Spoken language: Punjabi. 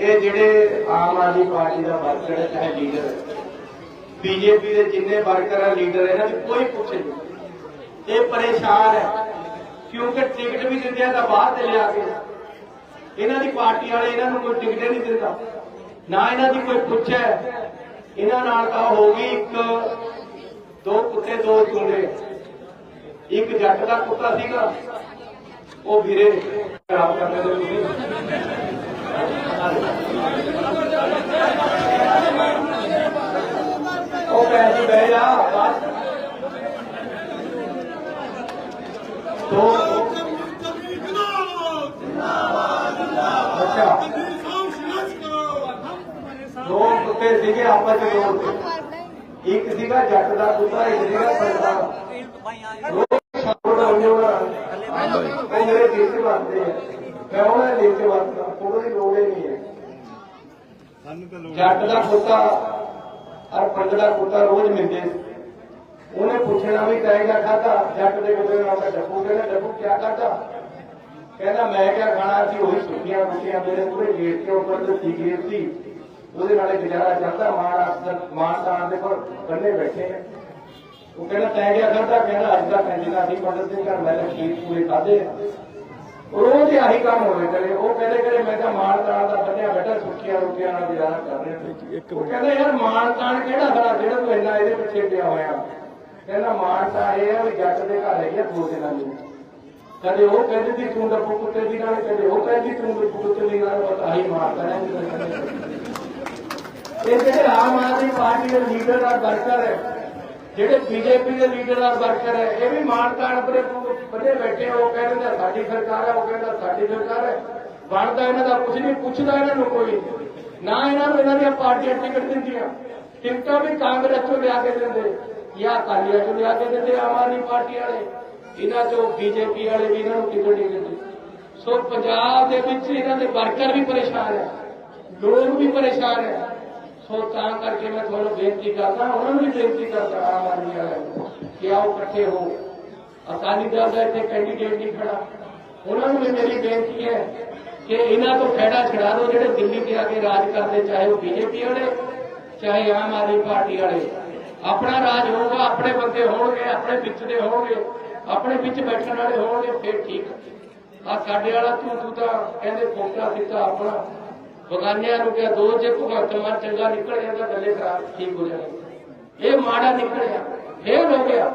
ਇਹ ਜਿਹੜੇ ਆਮ ਆਦਮੀ ਪਾਰਟੀ ਦਾ ਵਰਕਰ ਹੈ ਲੀਡਰ ਬੀਜੇਪੀ ਦੇ ਜਿੰਨੇ ਵਰਕਰ ਹੈ ਲੀਡਰ ਇਹਨਾਂ ਦੀ ਕੋਈ ਪੁੱਛੇ ਨਹੀਂ ਇਹ ਪਰੇਸ਼ਾਨ ਹੈ, ਕਿਉਂਕਿ ਟਿਕਟ ਵੀ ਦਿੰਦੇ ਆ ਤਾਂ ਬਾਹਰ ਤੇ ਲਿਆ ਕੇ। ਇਹਨਾਂ ਦੀ ਪਾਰਟੀ ਵਾਲੇ ਇਹਨਾਂ ਨੂੰ ਕੋਈ ਟਿਕਟ ਨਹੀਂ ਦਿੰਦਾ। ਨਾ ਇਹਨਾਂ ਦੀ ਕੋਈ ਪੁੱਛੇ। ਇਹਨਾਂ ਨਾਲ ਤਾਂ ਹੋ ਗਈ ਇੱਕ, ਦੋ ਕੁੱਤੇ, ਦੋ ਚੁੰਡੇ ਇੱਕ ਜੱਟ ਦਾ ਕੁੱਤਾ ਸੀਗਾ, ਉਹ ਵੀਰੇ, ਖਰਾਬ ਕਰਦੇ ਤੁਸੀਂ। ਉਹ ਪੈਸੇ ਬਹਿ ਜਾ, ਬਸ। ਅੱਛਾ। ਦੋ ਕੁੱਤੇ ਸੀਗੇ, ਆਪਸ ਵਿੱਚ ਦੋ ਇੱਕ ਸੀਗਾ ਜੱਟ ਦਾ ਕੁੱਤਾ, ਇੱਕ ਸੀਗਾ ਪੰਡਾ ਉਹ ਛੋਟਾ ਹੋਣਾ ਉਹ ਮੇਰੇ ਦਿਲ 'ਚ ਮੈਂ ਉਹਨਾਂ ਦੇ ਦਿਲ 'ਚ ਵੱਸਦਾ ਦੀ ਹੀ ਜੱਟ ਦਾ ਕੁੱਤਾ ਔਰ ਦਾ ਕੁੱਤਾ ਰੋਜ਼ ਮਿਲਦੇ। ਉਹਨੇ ਪੁੱਛਣਾ ਵੀ ਕਹੇਗਾ ਖਾਦਾ ਜੱਟ ਦੇ ਕੁੱਤੇ ਨਾਲ ਤਾਂ ਡੱਬੂ ਕਹਿੰਦਾ ਡੱਬੂ ਕੀ ਕਰਦਾ ਕਹਿੰਦਾ ਮੈਂ ਕਿਆ ਖਾਣਾ? ਸੀ ਉਹੀ ਸੁੱਕੀਆਂ ਰੋਟੀਆਂ ਮੇਰੇ ਪੂਰੇ ਗੇਟ ਕੇ ਉੱਪਰ ਤੇ ਸੀ ਗੇਟ ਸੀ। ਉਹਦੇ ਨਾਲੇ ਗੁਜ਼ਾਰਾ ਚੱਲਦਾ ਮਾਣ ਤਾਣ ਦੇ ਕੋਲ ਬੰਨੇ ਬੈਠੇ ਨੇ। ਉਹ ਕਹਿੰਦਾ ਤੈ ਗਿਆ ਕਰਦਾ ਕਹਿੰਦਾ ਅੱਜ ਦਾ ਪੈਂਦਾ ਸੀ ਪੰਡਤ ਘਰ ਮੈਂ ਖੀਰ ਪੂਰੇ ਖਾਦੇ ਰੋਜ਼ ਹੀ ਆਹੀ ਕੰਮ ਹੋਵੇ ਕਰੇ ਉਹ ਕਹਿੰਦੇ ਕਰੇ ਮੈਂ ਤਾਂ ਮਾਣ ਤਾਣ ਦਾ ਬੰਨਿਆ ਬੈਠਾ ਸੁੱਕੀਆਂ ਰੋਟੀਆਂ ਨਾਲ ਗੁਜ਼ਾਰਾ ਕਰ ਰਿਹਾ। ਉਹ ਕਹਿੰਦਾ ਯਾਰ ਮਾਣ ਤਾਣ ਕਿਹੜਾ ਖੜਾ ਜਿਹੜਾ ਤੂੰ ਇੰਨਾ ਇਹਦੇ ਪਿੱਛੇ ਪਿਆ ਹੋਇਆ? ਕਹਿੰਦਾ ਮਾਣ ਤਾਂ ਇਹ ਆ ਵੀ ਜੱਟ ਦੇ ਘਰ ਹੈਗੀ ਆ ਦੋ ਦਿਨਾਂ ਦੀ। ਕਦੇ ਉਹ ਕਹਿੰਦੀ ਸੀ ਤੂੰ ਡੱਬੂ ਕੁੱਤੇ ਦੀ ਨਾਲ ਕਦੇ ਉਹ ਕਹਿੰਦੀ ਤੂੰ ਡੱਬੂ ਕੁੱਤੇ ਦੀ ਨਾਲ ਬਸ ਆਹੀ ਮਾਰਦਾ ਰਹਿੰਦਾ ਇਹ ਜਿਹੜੇ ਆਮ ਆਦਮੀ ਪਾਰਟੀ ਦੇ ਲੀਡਰ ਆ ਵਰਕਰ ਹੈ। ਜਿਹੜੇ ਬੀਜੇਪੀ ਦੇ ਲੀਡਰ ਆ ਵਰਕਰ ਹੈ ਇਹ ਵੀ ਮਾਨਤਾਨ ਪਰੇ ਬੰਦੇ ਬੈਠੇ ਆ, ਉਹ ਕਹਿੰਦੇ ਨੇ ਸਾਡੀ ਸਰਕਾਰ ਹੈ ਉਹ ਕਹਿੰਦਾ ਸਾਡੀ ਸਰਕਾਰ ਹੈ। ਬਣਦਾ ਇਹਨਾਂ ਦਾ ਕੁਝ ਨਹੀਂ ਪੁੱਛਦਾ ਇਹਨਾਂ ਨੂੰ ਕੋਈ। ਨਾ ਇਹਨਾਂ ਨੂੰ ਇਹਨਾਂ ਦੀਆਂ ਪਾਰਟੀਆਂ ਟਿਕਟ ਦਿੰਦੀਆਂ। ਟਿਕਟਾਂ ਵੀ ਕਾਂਗਰਸ ਚੋਂ ਲਿਆ ਕੇ ਦਿੰਦੇ ਜਾਂ ਅਕਾਲੀਆਂ ਚੋਂ ਲਿਆ ਕੇ ਦਿੰਦੇ ਆਮ ਆਦਮੀ ਪਾਰਟੀ ਵਾਲੇ। ਇਹਨਾਂ ਚੋਂ ਬੀਜੇਪੀ ਵਾਲੇ ਵੀ ਇਹਨਾਂ ਨੂੰ ਟਿਕਟ ਨਹੀਂ ਦਿੰਦੇ। ਸੋ ਪੰਜਾਬ ਦੇ ਵਿੱਚ ਇਹਨਾਂ ਦੇ ਵਰਕਰ ਵੀ ਪਰੇਸ਼ਾਨ ਹੈ। ਲੋਕ ਵੀ ਪਰੇਸ਼ਾਨ ਹੈ। ਸੋ ਤਾਂ ਕਰਕੇ ਮੈਂ ਤੁਹਾਨੂੰ ਬੇਨਤੀ ਕਰਦਾ ਉਹਨਾਂ ਨੂੰ ਵੀ ਬੇਨਤੀ ਕਰਦਾ ਆਮ ਆਦਮੀ ਵਾਲਿਆਂ ਨੂੰ ਕਿ ਆਓ ਇਕੱਠੇ ਹੋ। ਅਕਾਲੀ ਦਲ ਦਾ ਇੱਥੇ ਕੈਂਡੀਡੇਟ ਨਹੀਂ ਖੜਾ। ਉਹਨਾਂ ਨੂੰ ਵੀ ਮੇਰੀ ਬੇਨਤੀ ਹੈ ਕਿ ਇਹਨਾਂ ਤੋਂ ਖਹਿੜਾ ਛਡਾ ਦਿਓ, ਜਿਹੜੇ ਦਿੱਲੀ ਤੇ ਆ ਕੇ ਰਾਜ ਕਰਦੇ, ਚਾਹੇ ਉਹ ਬੀਜੇਪੀ ਵਾਲੇ, ਚਾਹੇ ਆਮ ਆਦਮੀ ਪਾਰਟੀ ਵਾਲੇ। ਆਪਣਾ ਰਾਜ ਹੋਊਗਾ, ਆਪਣੇ ਬੰਦੇ ਹੋਣਗੇ, ਆਪਣੇ ਵਿੱਚ ਦੇ ਹੋਣਗੇ, ਆਪਣੇ ਵਿੱਚ ਬੈਠਣ ਵਾਲੇ ਹੋਣਗੇ, ਫਿਰ ਠੀਕ ਆ। ਸਾਡੇ ਵਾਲਾ ਤੂੰ ਤੂੰ ਤਾਂ ਕਹਿੰਦੇ ਫੋਕਾ ਦਿੱਤਾ ਆਪਣਾ। ਬਗਾਨਿਆਂ ਨੂੰ ਕਿਹਾ, ਦੋ ਜੇ ਭਗਵੰਤ ਮਾਨ ਚੰਗਾ ਨਿਕਲ ਜਾਂਦਾ, ਗੱਲੇ ਖਰਾਬ ਠੀਕ ਹੋ ਜਾਣਗੇ। ਇਹ ਮਾੜਾ ਨਿਕਲਿਆ ਫੇਰ ਹੋ ਗਿਆ।